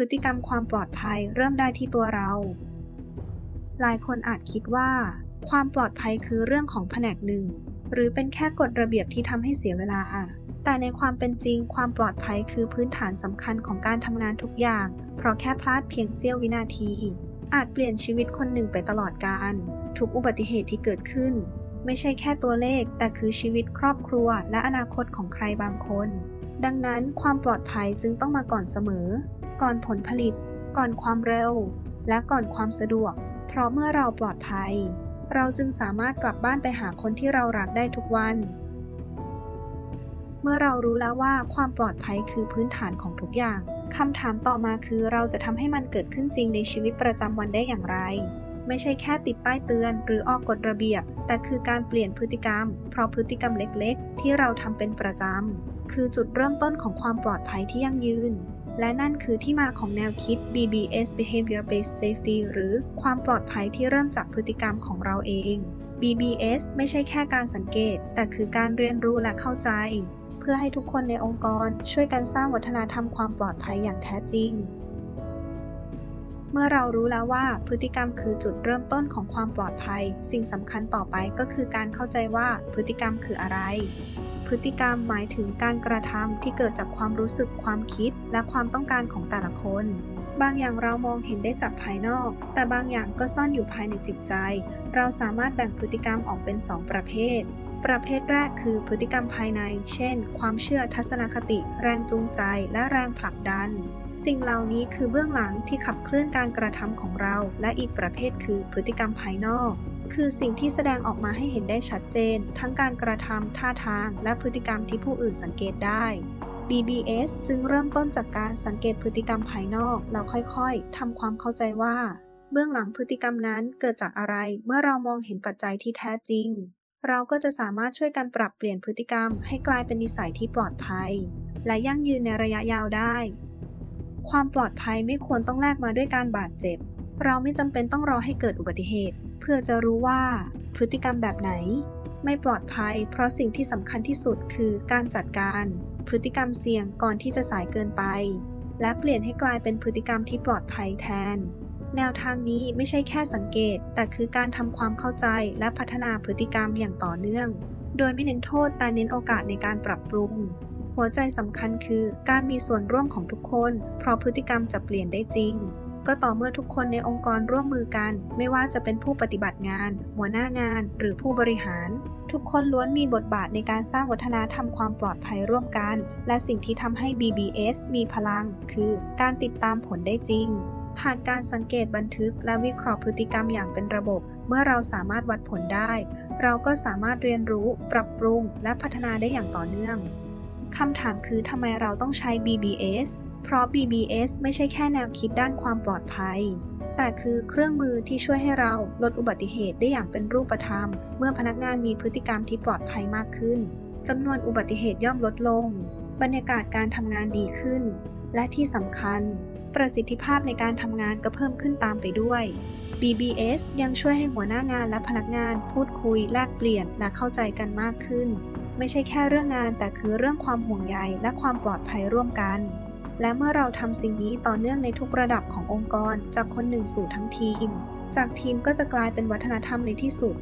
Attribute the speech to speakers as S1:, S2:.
S1: พฤติกรรมความปลอดภัยเริ่มได้ที่ตัวเรา หลายคนอาจคิดว่า ความปลอดภัยคือเรื่องของแผนกหนึ่ง หรือเป็นแค่กฎระเบียบที่ทำให้เสียเวลา แต่ในความเป็นจริง ความปลอดภัยคือพื้นฐานสำคัญของการทำงานทุกอย่าง เพราะแค่พลาดเพียงเสี้ยววินาทีอาจเปลี่ยนชีวิตคนหนึ่งไปตลอดกาลทุกอุบัติเหตุที่เกิดขึ้น ไม่ใช่แค่ตัวเลข แต่คือชีวิตครอบครัว และอนาคตของใครบางคน ดังนั้นความปลอดภัยจึงต้องมาก่อนเสมอ ก่อนผลผลิต ก่อนความเร็ว และก่อนความสะดวก เพราะเมื่อเราปลอดภัย เราจึงสามารถกลับบ้านไปหาคนที่เรารักได้ทุกวัน เมื่อเรารู้แล้วว่าความปลอดภัยคือพื้นฐานของทุกอย่างคำถามต่อมาคือเราจะทำให้มันเกิดขึ้นจริงในชีวิตประจำวันได้อย่างไร ไม่ใช่แค่ติดป้ายเตือน หรือออกกฎระเบียบ แต่คือการเปลี่ยนพฤติกรรม เพราะพฤติกรรมเล็กๆ ที่เราทำเป็นประจำ คือจุดเริ่มต้นของความปลอดภัยที่ยั่งยืน และนั่นคือที่มาของแนวคิด BBS Behavior Based Safety หรือความปลอดภัยที่เริ่มจากพฤติกรรมของเราเอง BBS ไม่ใช่แค่การสังเกต แต่คือการเรียนรู้และเข้าใจ เพื่อให้ทุกคนในองค์กรช่วยกันสร้างวัฒนธรรมความปลอดภัยอย่างแท้จริง เมื่อเรารู้แล้วว่าพฤติกรรมคือจุดเริ่มต้นของความปลอดภัย สิ่งสำคัญต่อไปก็คือการเข้าใจว่าพฤติกรรมคืออะไร พฤติกรรมหมายถึงการกระทำที่เกิดจากความรู้สึกความคิด และความต้องการของแต่ละคน บางอย่างเรามองเห็นได้จากภายนอก แต่บางอย่างก็ซ่อนอยู่ภายในจิตใจ เราสามารถแบ่งพฤติกรรมออกเป็น 2 ประเภท ประเภทแรกคือพฤติกรรมภายใน เช่น ความเชื่อทัศนคติ แรงจูงใจ และแรงผลักดัน สิ่งเหล่านี้คือเบื้องหลังที่ขับเคลื่อนการกระทำของเรา และอีกประเภทคือพฤติกรรมภายนอก คือสิ่งที่แสดงออกมาให้เห็นได้ชัดเจน ทั้งการกระทำท่าทาง และพฤติกรรมที่ผู้อื่นสังเกตได้ BBS จึงเริ่มต้นจากการสังเกตพฤติกรรมภายนอก แล้วค่อยๆทำความเข้าใจว่า เบื้องหลังพฤติกรรมนั้นเกิดจากอะไร เมื่อเรามองเห็นปัจจัยที่แท้จริง เราก็จะสามารถช่วยกันปรับเปลี่ยนพฤติกรรม ให้กลายเป็นนิสัยที่ปลอดภัย และยั่งยืนในระยะยาวได้ ความปลอดภัยไม่ควรต้องแลกมาด้วยการบาดเจ็บ เราไม่จำเป็นต้องรอให้เกิดอุบัติเหตุ เพื่อจะรู้ว่าพฤติกรรมแบบไหน ไม่ปลอดภัย เพราะสิ่งที่สำคัญที่สุดคือการจัดการ พฤติกรรมเสี่ยงก่อนที่จะสายเกินไป และเปลี่ยนให้กลายเป็นพฤติกรรมที่ปลอดภัยแทน แนวทางนี้ไม่ใช่แค่สังเกต แต่คือการทำความเข้าใจและพัฒนาพฤติกรรมอย่างต่อเนื่อง โดยไม่เน้นโทษแต่เน้นโอกาสในการปรับปรุง หัวใจสำคัญคือการมีส่วนร่วมของทุกคน เพราะพฤติกรรมจะเปลี่ยนได้จริง ก็ต่อเมื่อทุกคนในองค์กรร่วมมือกัน ไม่ว่าจะเป็นผู้ปฏิบัติงาน หัวหน้างาน หรือผู้บริหาร ทุกคนล้วนมีบทบาทในการสร้างวัฒนธรรมความปลอดภัยร่วมกัน และสิ่งที่ทำให้ BBS มีพลัง คือการติดตามผลได้จริงผ่านการสังเกตบันทึกและวิเคราะห์พฤติกรรมอย่างเป็นระบบ เมื่อเราสามารถวัดผลได้ เราก็สามารถเรียนรู้ ปรับปรุง และพัฒนาได้อย่างต่อเนื่อง คำถามคือทำไมเราต้องใช้ BBS เพราะ BBS ไม่ใช่แค่แนวคิดด้านความปลอดภัย แต่คือเครื่องมือที่ช่วยให้เราลดอุบัติเหตุได้อย่างเป็นรูปธรรม เมื่อพนักงานมีพฤติกรรมที่ปลอดภัยมากขึ้นจำนวนอุบัติเหตุย่อมลดลง บรรยากาศการทำงานดีขึ้น และที่สำคัญ ประสิทธิภาพในการทำงานก็เพิ่มขึ้นตามไปด้วย BBS ยังช่วยให้หัวหน้างานและพนักงานพูดคุยแลกเปลี่ยนและเข้าใจกันมากขึ้น ไม่ใช่แค่เรื่องงานแต่คือเรื่องความห่วงใยและความปลอดภัยร่วมกัน และเมื่อเราทำสิ่งนี้ต่อเนื่องในทุกระดับขององค์กร จากคนหนึ่งสู่ทั้งทีม จากทีมก็จะกลายเป็นวัฒนธรรมในที่สุด